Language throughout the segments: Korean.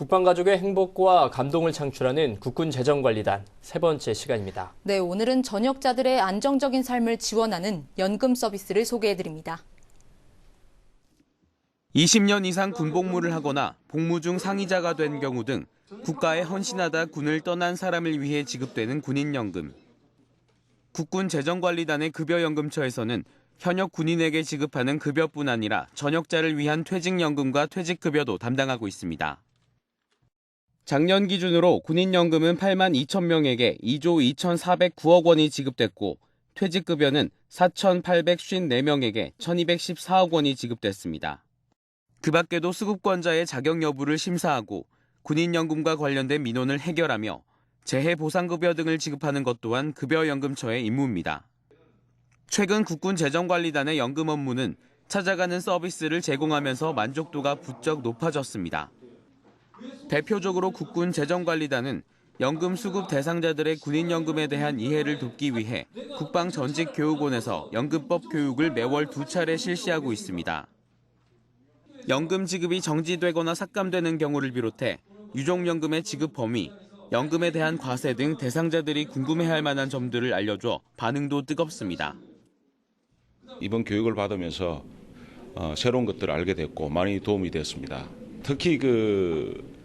국방 가족의 행복과 감동을 창출하는 국군 재정관리단 세 번째 시간입니다. 네, 오늘은 전역자들의 안정적인 삶을 지원하는 연금 서비스를 소개해 드립니다. 20년 이상 군복무를 하거나 복무 중 상위자가 된 경우 등 국가에 헌신하다 군을 떠난 사람을 위해 지급되는 군인연금. 국군 재정관리단의 급여연금처에서는 현역 군인에게 지급하는 급여뿐 아니라 전역자를 위한 퇴직연금과 퇴직급여도 담당하고 있습니다. 작년 기준으로 군인연금은 8만 2천 명에게 2조 2,409억 원이 지급됐고 퇴직급여는 4,854명에게 1,214억 원이 지급됐습니다. 그 밖에도 수급권자의 자격 여부를 심사하고 군인연금과 관련된 민원을 해결하며 재해보상급여 등을 지급하는 것 또한 급여연금처의 임무입니다. 최근 국군 재정관리단의 연금 업무는 찾아가는 서비스를 제공하면서 만족도가 부쩍 높아졌습니다. 대표적으로 국군 재정관리단은 연금 수급 대상자들의 군인연금에 대한 이해를 돕기 위해 국방전직교육원에서 연금법 교육을 매월 두 차례 실시하고 있습니다. 연금 지급이 정지되거나 삭감되는 경우를 비롯해 유족연금의 지급 범위, 연금에 대한 과세 등 대상자들이 궁금해할 만한 점들을 알려줘 반응도 뜨겁습니다. 이번 교육을 받으면서 어, 새로운 것들을 알게 됐고 많이 도움이 됐습니다. 특히 그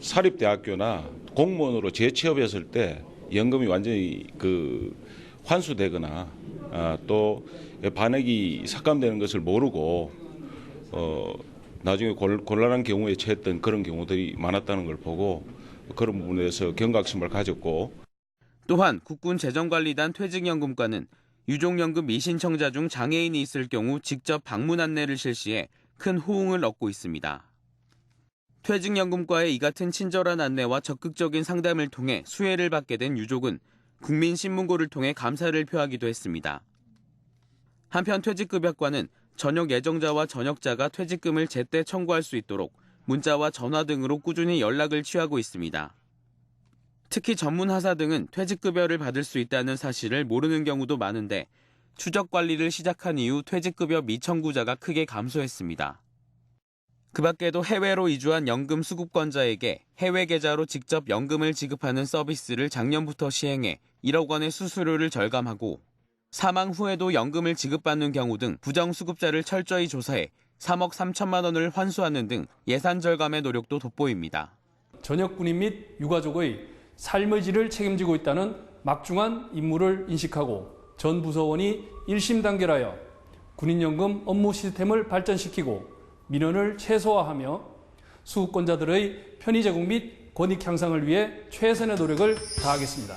사립대학교나 공무원으로 재취업했을 때 연금이 완전히 그 환수되거나 아, 또 반액이 삭감되는 것을 모르고 어, 나중에 곤, 곤란한 경우에 처했던 그런 경우들이 많았다는 걸 보고 그런 부분에서 경각심을 가졌고 또한 국군 재정관리단 퇴직연금과는 유족연금 미신청자 중 장애인이 있을 경우 직접 방문 안내를 실시해 큰 호응을 얻고 있습니다. 퇴직연금과의 이 같은 친절한 안내와 적극적인 상담을 통해 수혜를 받게 된 유족은 국민신문고를 통해 감사를 표하기도 했습니다. 한편 퇴직급여과는 전역 예정자와 전역자가 퇴직금을 제때 청구할 수 있도록 문자와 전화 등으로 꾸준히 연락을 취하고 있습니다. 특히 전문 하사 등은 퇴직급여를 받을 수 있다는 사실을 모르는 경우도 많은데 추적 관리를 시작한 이후 퇴직급여 미청구자가 크게 감소했습니다. 그 밖에도 해외로 이주한 연금 수급권자에게 해외 계좌로 직접 연금을 지급하는 서비스를 작년부터 시행해 1억 원의 수수료를 절감하고 사망 후에도 연금을 지급받는 경우 등 부정수급자를 철저히 조사해 3억 3천만 원을 환수하는 등 예산 절감의 노력도 돋보입니다. 전역 군인 및 유가족의 삶의 질을 책임지고 있다는 막중한 임무를 인식하고 전 부서원이 일심 단결하여 군인연금 업무 시스템을 발전시키고 민원을 최소화하며 수급권자들의 편의 제공 및 권익 향상을 위해 최선의 노력을 다하겠습니다.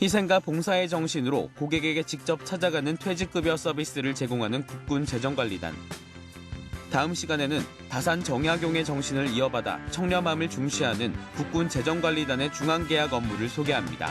희생과 봉사의 정신으로 고객에게 직접 찾아가는 퇴직급여 서비스를 제공하는 국군 재정관리단. 다음 시간에는 다산 정약용의 정신을 이어받아 청렴함을 중시하는 국군 재정관리단의 중앙계약 업무를 소개합니다.